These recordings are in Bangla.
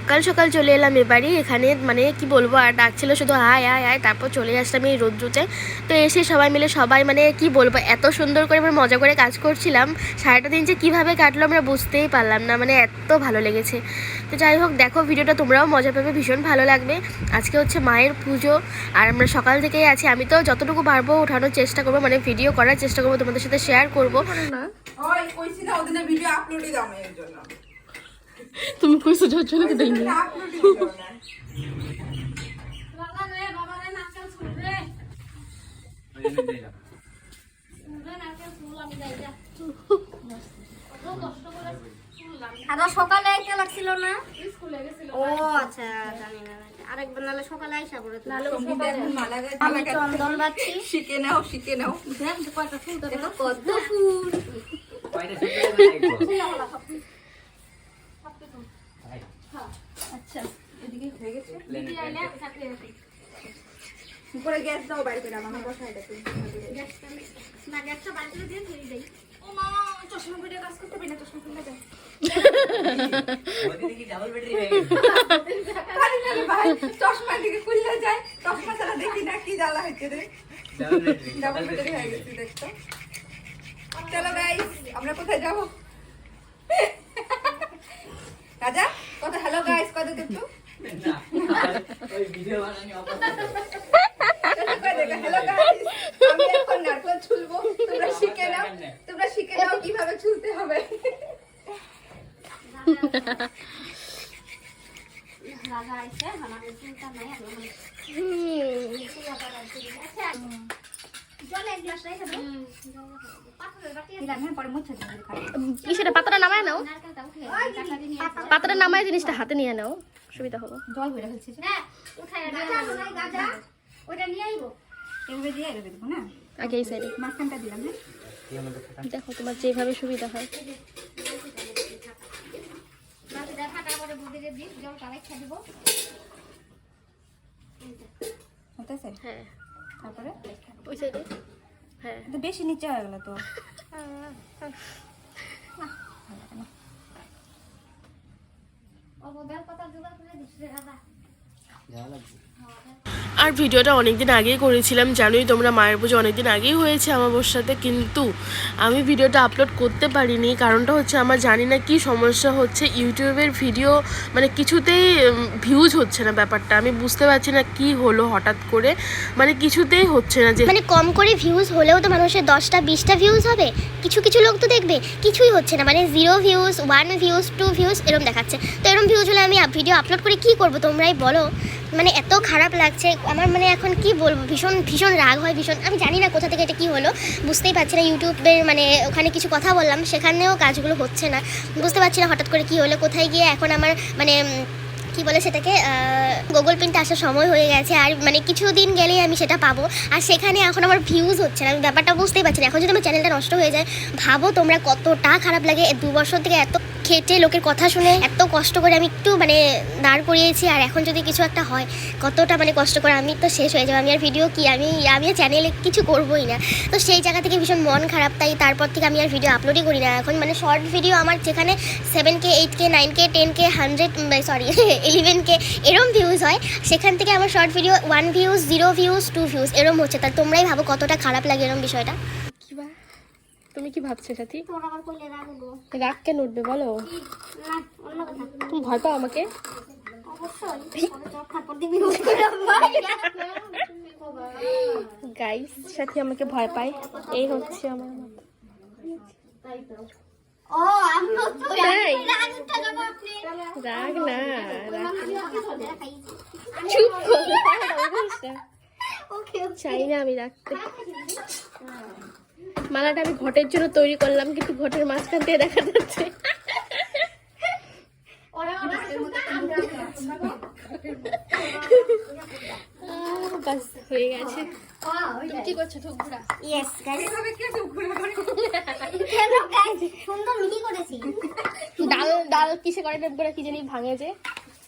সকাল সকাল চলে এলাম এবারে। এখানে মানে কি বলব, আর ডাকছিল শুধু আয় আয় আয় তারপর চলে আসলাম এই রোদ্রুতে তো এসে সবাই মিলে সবাই মানে কি বলব, এত সুন্দর করে আমরা মজা করে কাজ করছিলাম। সারাটা দিন যে কীভাবে কাটলো আমরা বুঝতেই পারলাম না মানে এত ভালো লেগেছে। তো যাই হোক, দেখো ভিডিওটা তোমরাও মজা পাবে, ভীষণ ভালো লাগবে। আজকে হচ্ছে মায়ের পুজো, আর আমরা সকাল থেকেই আছি। আমি তো যতটুকু পারব ওঠানোর চেষ্টা করব মানে ভিডিও করার চেষ্টা করব, তোমাদের সাথে শেয়ার করব। না ওই ওদিনে ভিডিও আপলোডই এর জন্য। তুমি জন্য দেইনি আপলোডই দাও না। সকালে আইতে লাগছিল না? ও আচ্ছা জানি না আরেকবার নালে সকালে আইসা আমি চন্দন বাচ্চি শিখে নাও শিখে নাও। কত ফুল আচ্ছা এদিকে হয়ে গেছে উপরে গ্যাস দাও বাইরে করে আমার বসাই দেখো না গ্যাসটা বাড়িতে দিয়ে ধরে দেই ও মা চশমা কাজ করতে পারি না। চশমা খুলে ভাই চশমা দিকে খুললে যায় চশমা ছাড়া দেখি না কি জ্বালা হইতে রে ডাবল ব্যাটারি হয়ে গেছে দেখতো চলো গাইস আমরা কোথায় যাব রাজা কত হ্যালো গাইস কত গাইস আমি এখন নারকেল ছুলবো। তোমরা শিখে নাও তোমরা শিখে নাও কীভাবে ছুলতে হবে। জলে সেটা পাতাটা নামায় নাও। পাতাটা নামায় জিনিসটা হাতে নিয়ে নাও সুবিধা হবে। গাজা নাই গাজা। ওটা নিয়ে আইবো। এভাবে দিয়ে এভাবে দেবো না? আগে এই সাইডে মাঝখানটা দিলাম হ্যাঁ? দেখো তোমার যেভাবে সুবিধা হয়। হ্যাঁ। তারপরে? ওই সাইডে হ্যাঁ। তো বেশি নিচে হয়ে গেল তো। পাতা জোগাড় করে আর ভিডিওটা অনেকদিন আগেই করেছিলাম, জানোই তোমরা মায়ের পুজো অনেকদিন আগেই হয়েছে আমার সাথে কিন্তু আমি ভিডিওটা আপলোড করতে পারিনি, কারণটা হচ্ছে আমার জানি না কি সমস্যা হচ্ছে, ইউটিউবের ভিডিও মানে কিছুতেই ভিউজ হচ্ছে না ব্যাপারটা, আমি বুঝতে পারছি না কি হলো হঠাৎ করে মানে কিছুতেই হচ্ছে না যে মানে কম করে ভিউজ হলেও তো মানুষের দশটা, বিশটা ভিউজ হবে, কিছু কিছু লোক তো দেখবে, কিছুই হচ্ছে না মানে zero views one views two views এরম দেখাচ্ছে, তো এরম ভিউজ হলে আমি ভিডিও আপলোড করে কি করব, তোমরাই বলো মানে এত খারাপ লাগছে, আমার মানে এখন কি বলব, ভীষণ ভীষণ রাগ হয়, ভীষণ, আমি জানি না কোথা থেকে এটা কি হলো, বুঝতেই পারছি না ইউটিউবের মানে ওখানে কিছু কথা বললাম, সেখানেও কাজগুলো হচ্ছে না, বুঝতে পারছি না হঠাৎ করে কি হলো, কোথায় গিয়ে এখন আমার মানে কি বলে সেটাকে গুগল পিনটা আসার সময় হয়ে গেছে আর মানে কিছুদিন গেলেই আমি সেটা পাবো। আর সেখানে এখন আমার ভিউজ হচ্ছে না আমি ব্যাপারটা বুঝতেই পারছি না। এখন যদি আমার চ্যানেলটা নষ্ট হয়ে যায় ভাবো তোমরা কতটা খারাপ লাগে। দু বছর থেকে এত খেটে লোকের কথা শুনে এত কষ্ট করে আমি একটু মানে দাঁড় করিয়েছি আর এখন যদি কিছু একটা হয় কতটা মানে কষ্ট করে আমি তো শেষ হয়ে যাব। আমি আর ভিডিও কি আমি আমি আর চ্যানেলে কিছু করবোই না। তো সেই জায়গা থেকে ভীষণ মন খারাপ তাই তারপর থেকে আমি আর ভিডিও আপলোডই করি না। এখন মানে শর্ট ভিডিও আমার যেখানে seven K eight K nine K ten K hundred sorry eleven K এরম ভিউজ হয় সেখান থেকে আমার short video one views zero views two views এরম হচ্ছে। তা তোমরাই ভাবো কতটা খারাপ লাগে এরম বিষয়টা। তুমি কি ভাবছ সাথী রাগ কেন উঠবে বলো? না অন্য কথা তুমি ভয় পাও আমাকে? অবশ্যই। থাপ্পড় দিবি গাইস সাথী আমাকে ভয় পায়। এই হচ্ছে আমার তাই? রাগ না। চুপ চাই না আমি রাখতে। মালাটা আমি ঘটের জন্য তৈরি করলাম কিন্তু ঘটের মাঝখান থেকে দেখা যাচ্ছে। বাস হয়ে গেছে। কি করছ ঠুকরা ইয়েস সুন্দর মিহি ডাল ডাল কিসে করে টেপ করে কি জানি ভাঙে যে।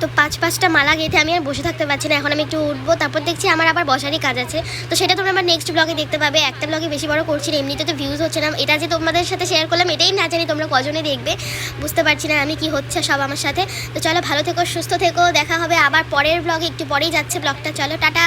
তো পাঁচ পাঁচটা মালা গেঁথে আমি আর বসে থাকতে পারছি না। এখন আমি একটু উঠবো, তারপর দেখছি আমার আবার বসারই কাজ আছে। তো সেটা তোমরা আমার নেক্সট ব্লগে দেখতে পাবে। একটা ব্লগে বেশি বড় করছি না, এমনিতে তো ভিউজ হচ্ছে না। এটা যে তোমাদের সাথে শেয়ার করলাম, এটাই না জানি তোমরা কজনে দেখবে। বুঝতে পারছি না আমি কি হচ্ছে সব আমার সাথে। তো চলো ভালো থেকো, সুস্থ থেকো, দেখা হবে আবার পরের ব্লগে একটু পরেই যাচ্ছে ব্লগটা চলো, টাটা।